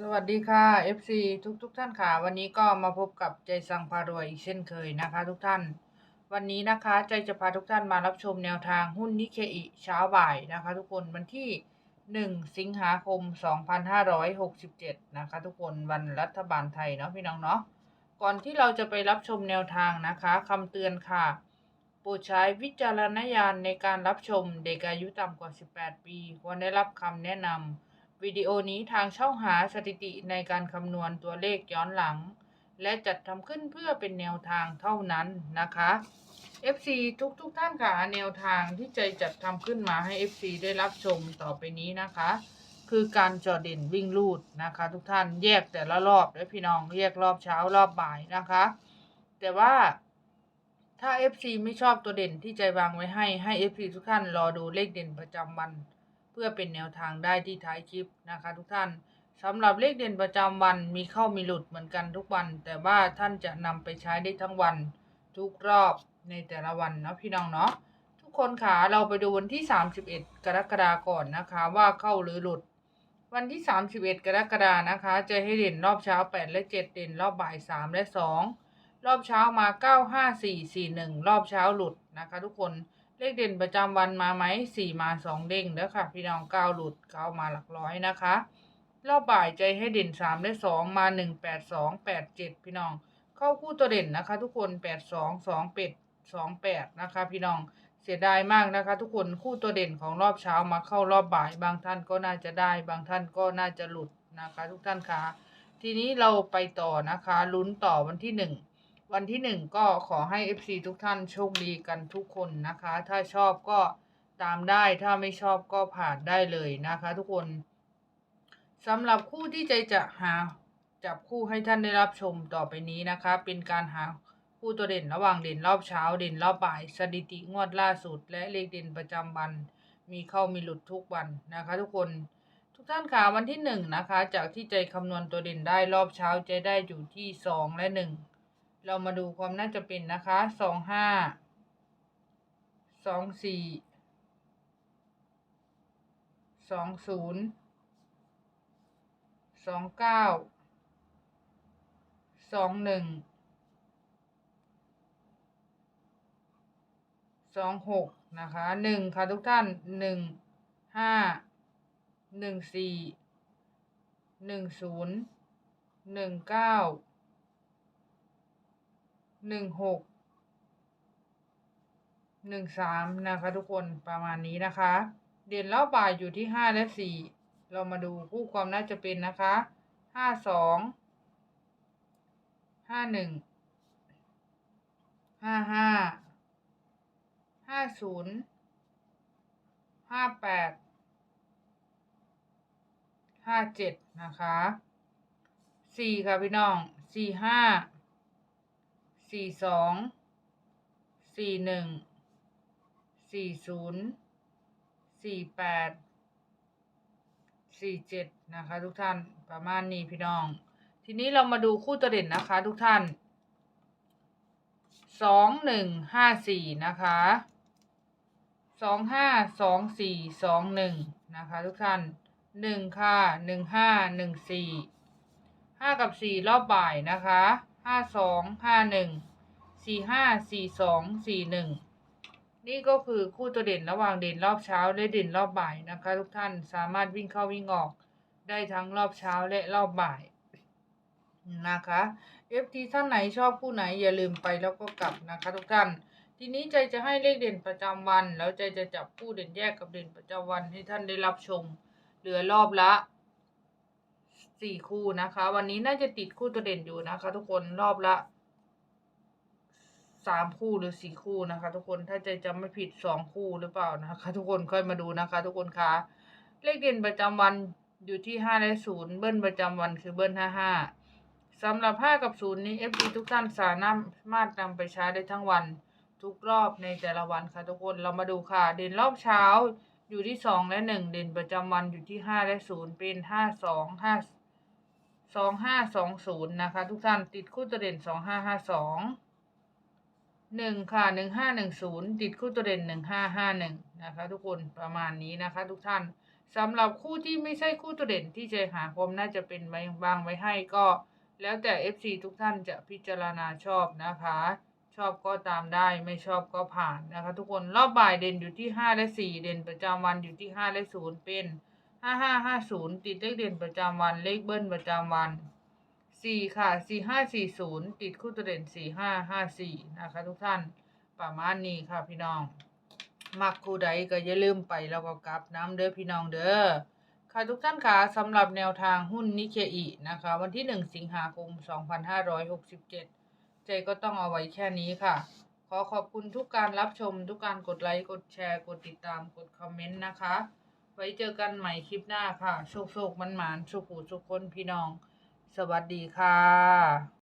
สวัสดีค่ะ FC ทุกทุกๆท่านค่ะ วันนี้ก็มาพบกับใจสังพารวยอีกเช่นเคยนะคะ ทุกท่าน วันนี้นะคะใจจะพาทุกท่านมารับชมแนวทางหุ้นนิเคอิเช้าบ่ายนะคะ ทุกคนวันที่ 1 สิงหาคม 2567 นะคะ ทุกคนวันรัฐบาลไทยเนาะพี่น้องเนาะก่อนที่เราจะไปรับชมแนวทางนะคะคำเตือนค่ะโปรดใช้วิจารณญาณในการรับชมเด็กอายุต่ำกว่า 18 ปี ควรได้รับคำแนะนำ วิดีโอนี้ทางช่องหาสถิติในการคำนวณตัวเลขย้อนหลัง และจัดทำขึ้นเพื่อเป็นแนวทางเท่านั้นนะคะ FC ทุกทุกๆท่านค่ะแนวทางที่ใจจัดทำขึ้นมาให้ FC ได้รับชมต่อไปนี้นะคะ คือการจอเด่นวิ่งลูดนะคะ ทุกท่านแยกแต่ละรอบด้วยพี่น้องแยกรอบเช้ารอบบ่ายนะคะ แต่ว่าถ้า FC ไม่ชอบตัวเด่นที่ใจวางไว้ให้ให้ FC ทุกท่านรอดูเลขเด่นประจำวัน เพื่อเป็นแนวทางได้ที่ท้ายคลิปนะคะ ทุกท่านสำหรับเลขเด่นประจำวันมีเข้ามีหลุดเหมือนกันทุกวัน แต่ว่าท่านจะนำไปใช้ได้ทั้งวัน ทุกรอบในแต่ละวันนะพี่น้องเนาะทุกคนค่ะเราไปดูวันที่ 31 กรกฎาคมก่อนนะคะ ว่าเข้าหรือหลุด วันที่ 31 กรกฎานะคะ จะให้เด่นรอบเช้า 8 และ 7 เด่นรอบบ่าย 3 และ 2 รอบเช้ามา 9 5 4 4 1 รอบเช้าหลุดนะคะ ทุกคน เลขเด่นประจำวันมาไหมสี่มาสองเด้งเด้อค่ะ พี่น้องเก้าหลุดเก้ามาหลักร้อยนะคะรอบบ่ายใจให้เด่นสามและสองมาหนึ่งแปดสองแปดเจ็ดพี่น้อง เข้าคู่ตัวเด่นนะคะ ทุกคนแปดสองสองเป็ดสองแปดนะคะ พี่น้องเสียดายมากนะคะ ทุกคนคู่ตัวเด่นของรอบเช้ามาเข้ารอบบ่าย บางท่านก็น่าจะได้ บางท่านก็น่าจะหลุดนะคะ ทุกท่านคะทีนี้เราไปต่อนะคะ ลุ้นต่อวันที่หนึ่ง วันที่หนึ่งก็ขอให้ FC ทุกท่านโชคดีกันทุกคนนะคะ ถ้าชอบก็ตามได้ถ้าไม่ชอบก็ผ่านได้เลยนะคะ ทุกคนสำหรับคู่ที่ใจจะหาจับคู่ให้ท่านได้รับชมต่อไปนี้นะคะ เป็นการหาคู่ตัวเด่นระหว่างเด่นรอบเช้าเด่นรอบบ่าย สถิติงวดล่าสุด และเลขเด่นประจำวัน มีเข้ามีหลุดทุกวันนะคะ ทุกคนทุกท่านค่ะวันที่หนึ่งนะคะจากที่ใจคำนวณตัวเด่นได้รอบเช้าใจได้อยู่ที่สองและหนึ่ง เรามาดูความน่าจะเป็นนะคะสองห้าสองสี่สองศูนย์สองเก้าสองหนึ่งสองหกนะคะหนึ่งค่ะทุกท่านหนึ่งห้าหนึ่งสี่หนึ่งศูนย์หนึ่งเก้า หนึ่งหกหนึ่งสามนะคะทุกคนประมาณนี้นะคะ เด่นรอบบ่ายอยู่ที่ห้าและสี่เรามาดูคู่ความน่าจะเป็นนะคะห้าสองห้าหนึ่งห้าห้าห้าศูนย์ห้าแปดห้าเจ็ดนะคะสี่ค่ะพี่น้องสี่ห้า สี่สองสี่หนึ่งสี่ศูนย์สี่แปดสี่เจ็ดนะคะ ทุกท่านประมาณนี้พี่น้อง ทีนี้เรามาดูคู่ตัวเด่นนะคะ ทุกท่านสองหนึ่งห้าสี่นะคะสองห้าสองสี่สองหนึ่งนะคะ ทุกท่านหนึ่งค่ะหนึ่งห้าหนึ่งสี่ห้ากับสี่รอบบ่ายนะคะ ห้าสองห้าหนึ่งสี่ห้าสี่สองสี่หนึ่งนี่ก็คือคู่ตัวเด่นระหว่างเด่นรอบเช้าและเด่นรอบบ่ายนะคะ ทุกท่านสามารถวิ่งเข้าวิ่งออกได้ทั้งรอบเช้าและรอบบ่ายนะคะ FT ท่านไหนชอบคู่ไหนอย่าลืมไปแล้วก็กลับนะคะ ทุกท่าน ทีนี้ใจจะให้เลขเด่นประจำวัน แล้วใจจะจับคู่เด่นแยกกับเด่นประจำวันให้ท่านได้รับชม เหลือรอบละ สี่คู่นะคะ วันนี้น่าจะติดคู่ตัวเด่นอยู่นะคะ ทุกคนรอบละสามคู่หรือสี่คู่นะคะ ทุกคนถ้าใจจำไม่ผิดสองคู่หรือเปล่านะคะ ทุกคนค่อยมาดูนะคะ ทุกคนคะเลขเด่นประจำวันอยู่ที่ห้าและศูนย์เบิ้ลประจำวันคือเบิ้ลห้าห้าสำหรับห้ากับศูนย์นี้ FD ทุกท่านสามารถนำไปใช้ได้ทั้งวันทุกรอบในแต่ละวันค่ะทุกคนเรามาดูค่ะ เด่นรอบเช้าอยู่ที่สองและหนึ่งเด่นประจำวันอยู่ที่ห้าและศูนย์เป็นห้าสองห้า สองห้าสองศูนย์นะคะ ทุกท่านติดคู่ตัวเด่นสองห้าห้าสองหนึ่งค่ะหนึ่งห้าหนึ่งศูนย์ติดคู่ตัวเด่นหนึ่งห้าห้าหนึ่งนะคะทุกคนประมาณนี้นะคะ ทุกท่านสำหรับคู่ที่ไม่ใช่คู่ตัวเด่นที่ใจหาคมน่าจะเป็นไว้บางไว้ให้ก็ แล้วแต่ FC ทุกท่านจะพิจารณาชอบนะคะ ชอบก็ตามได้ไม่ชอบก็ผ่านนะคะ ทุกคนรอบบ่ายเด่นอยู่ที่ 5 และ 4 เด่นประจำวันอยู่ที่ 5 และ 0 เป็น 5550ติดเลขเด่นประจำวันเลขเบิ้ลประจำวัน4ค่ะ4540ติดคู่ตัวเด่น4554นะคะทุกท่านประมาณนี้ค่ะพี่น้อง มักคู่ใดก็อย่าลืมไปแล้วก็กลับน้ำเด้อพี่น้องเด้อค่ะทุกท่านค่ะสำหรับแนวทางหุ้นนิเคอินะคะ วันที่1สิงหาคม2567ใจก็ต้องเอาไว้แค่นี้ค่ะ ขอขอบคุณทุกการรับชมทุกการกดไลค์กดแชร์ กดติดตามกดคอมเมนต์นะคะ ไว้เจอกันใหม่คลิปหน้าค่ะโชคโชคมันหมานสุขหูสุขคนพี่น้อง สวัสดีค่ะ